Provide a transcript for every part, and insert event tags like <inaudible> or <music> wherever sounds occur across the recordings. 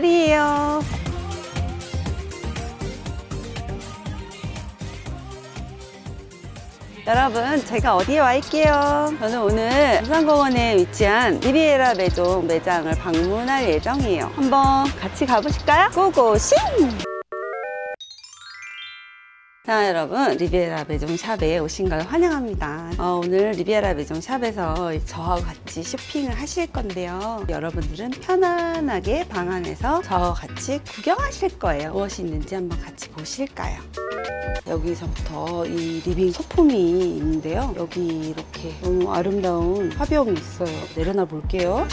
날이에요. 여러분, 제가 어디에 와 있게요? 저는 오늘 부산공원에 위치한 리비에라 매종 매장을 방문할 예정이에요. 한번 같이 가보실까요? 고고싱! 자 여러분 리비에라 매종 샵에 오신 걸 환영합니다. 어, 오늘 리비에라 매종 샵에서 저와 같이 쇼핑을 하실 건데요. 여러분들은 편안하게 방 안에서 저와 같이 구경하실 거예요. 무엇이 있는지 한번 같이 보실까요? 여기서부터 이 리빙 소품이 있는데요. 여기 이렇게 너무 아름다운 화병이 있어요. 내려놔 볼게요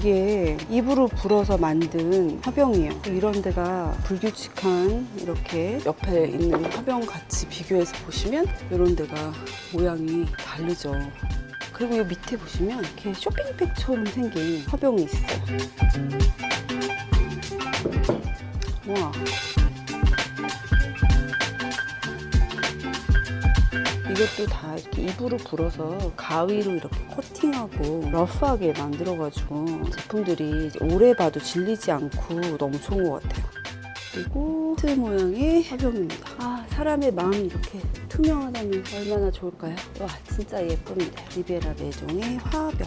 이게 입으로 불어서 만든 화병이에요. 이런 데가 불규칙한 이렇게 옆에 있는 화병 같이 비교해서 보시면 이런 데가 모양이 다르죠. 그리고 이 밑에 보시면 이렇게 쇼핑백처럼 생긴 화병이 있어요. 와 이것도 다 이렇게 입으로 불어서 가위로 이렇게 커팅하고 러프하게 만들어가지고 제품들이 오래 봐도 질리지 않고 너무 좋은 것 같아요. 그리고 하트 모양의 화병입니다. 아, 사람의 마음이 이렇게 투명하다면 얼마나 좋을까요? 와, 진짜 예쁩니다. 리베라 매종의 화병.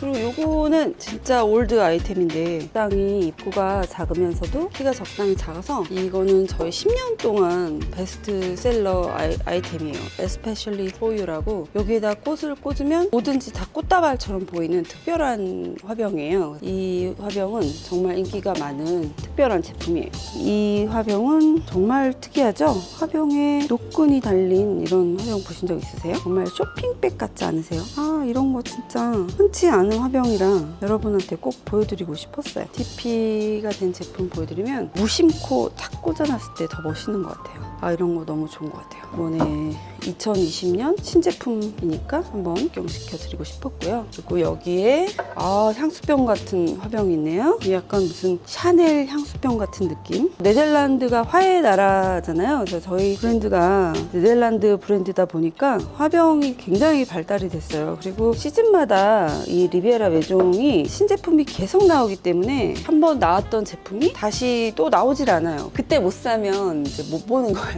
그리고 요거는 진짜 올드 아이템인데 적당히 입구가 작으면서도 키가 적당히 작아서 이거는 저희 10년 동안 베스트셀러 아이, 아이 템이에요. Especially for you라고 여기에다 꽃을 꽂으면 뭐든지 다 꽃다발처럼 보이는 특별한 화병이에요. 이 화병은 정말 인기가 많은 특별한 제품이에요. 이 화병은 정말 특이하죠? 화병에 노끈이 달린 이런 화병 보신 적 있으세요? 정말 쇼핑백 같지 않으세요? 아 이런 거 진짜 흔치 않은 화병이라 여러분한테 꼭 보여드리고 싶었어요. TP가 된 제품 보여드리면 무심코 탁 꽂아놨을 때 더 멋있는 것 같아요. 아 이런 거 너무 좋은 것 같아요. 이번에 2020년 신제품이니까 한번 구경시켜 드리고 싶었고요. 그리고 여기에 아 향수병 같은 화병이 있네요. 약간 무슨 샤넬 향수병 같은 느낌. 네덜란드가 화의 나라잖아요. 그래서 저희 브랜드가 네덜란드 브랜드다 보니까 화병이 굉장히 발달이 됐어요. 그리고 시즌마다 이 리비에라 외종이 신제품이 계속 나오기 때문에 한번 나왔던 제품이 다시 또 나오질 않아요. 그때 못 사면 이제 못 보는 거예요.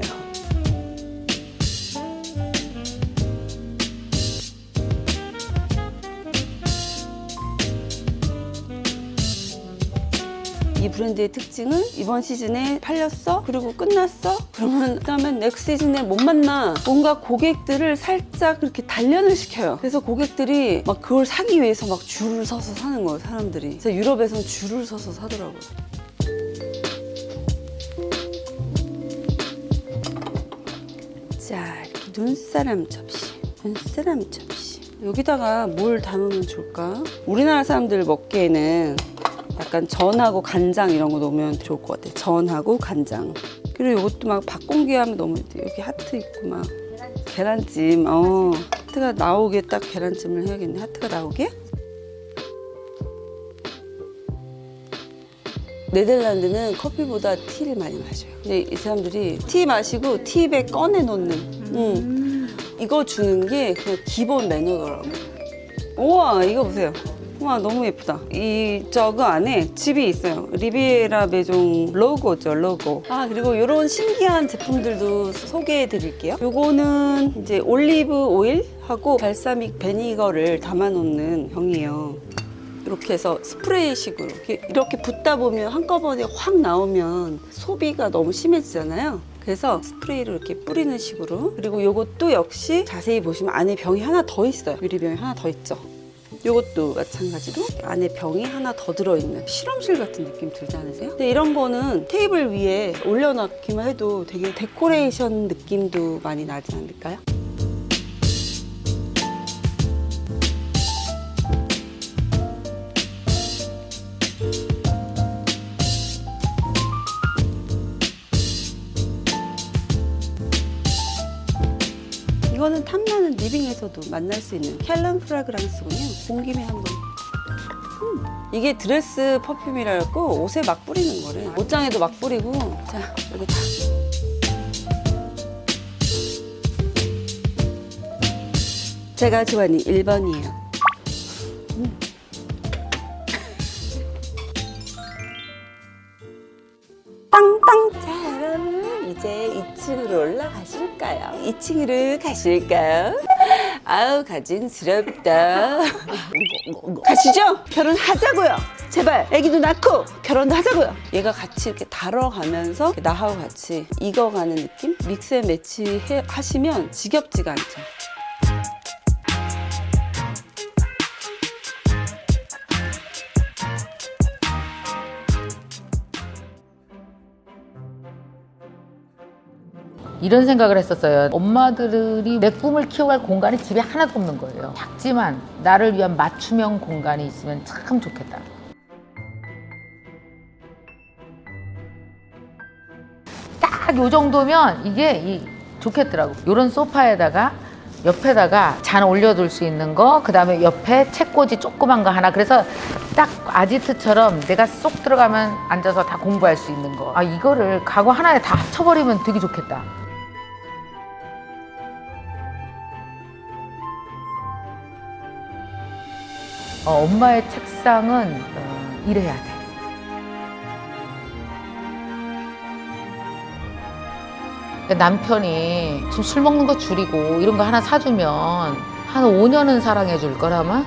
이 브랜드의 특징은 이번 시즌에 팔렸어? 그리고 끝났어? 그러면 그다음에 넥스트 시즌에 못 만나. 뭔가 고객들을 살짝 그렇게 단련을 시켜요. 그래서 고객들이 막 그걸 사기 위해서 막 줄을 서서 사는 거예요, 사람들이. 그래서 유럽에서는 줄을 서서 사더라고요. 눈사람 접시. 눈사람 접시. 여기다가 뭘 담으면 좋을까? 우리나라 사람들 먹기에는 약간 전하고 간장 이런 거 넣으면 좋을 것 같아요. 전하고 간장. 그리고 이것도 막 밥공기 하면 너무 여기 하트 있고 막 계란찜. 어, 하트가 나오게 딱 계란찜을 해야겠네. 하트가 나오게. 네덜란드는 커피보다 티를 많이 마셔요. 근데 이 사람들이 티 마시고 티입에 꺼내 놓는. 음. 이거 주는 게 그냥 기본 매너더라고. 우와, 이거 보세요. 와 너무 예쁘다. 이 저거 안에 집이 있어요. 리비에라 매종 로고죠, 로고. 아 그리고 이런 신기한 제품들도 소개해 드릴게요. 요거는 이제 올리브 오일하고 발사믹 베니거를 담아 놓는 병이에요. 이렇게 해서 스프레이식으로 이렇게 붓다 보면 한꺼번에 확 나오면 소비가 너무 심해지잖아요. 그래서 스프레이를 이렇게 뿌리는 식으로 그리고 이것도 역시 자세히 보시면 안에 병이 하나 더 있어요. 유리병이 하나 더 있죠. 이것도 마찬가지로 안에 병이 하나 더 들어있는 실험실 같은 느낌 들지 않으세요? 근데 이런 거는 테이블 위에 올려놓기만 해도 되게 데코레이션 느낌도 많이 나지 않을까요? 이거는 탐나는 리빙에서도 만날 수 있는 캘런 프라그랑스군요. 온 김에 한번. 음, 이게 드레스 퍼퓸이라고 옷에 막 뿌리는 거를 옷장에도 막 뿌리고 자 여기다. 제가 좋아하는 1번이에요. 이제 2층으로 올라가실까요? 2층으로 가실까요? <laughs> 아우 가증스럽다. <laughs> 가시죠. 결혼하자고요. 제발 아기도 낳고 결혼도 하자고요. 얘가 같이 이렇게 다뤄가면서 나하고 같이 익어가는 느낌? 믹스에 매치 해- 하시면 지겹지가 않죠. 이런 생각을 했었어요. 엄마들이 내 꿈을 키워갈 공간이 집에 하나도 없는 거예요. 작지만 나를 위한 맞춤형 공간이 있으면 참 좋겠다. 딱 요 정도면 이게 이 좋겠더라고. 요런 소파에다가 옆에다가 잔 올려둘 수 있는 거, 그 다음에 옆에 책꽂이 조그만 거 하나. 그래서 딱 아지트처럼 내가 쏙 들어가면 앉아서 다 공부할 수 있는 거. 아, 이거를 가구 하나에 다 합쳐버리면 되게 좋겠다. 어, 엄마의 책상은 어, 이래야 돼. 그러니까 남편이 지금 술 먹는 거 줄이고 이런 거 하나 사주면 한 5년은 사랑해 줄 거라마?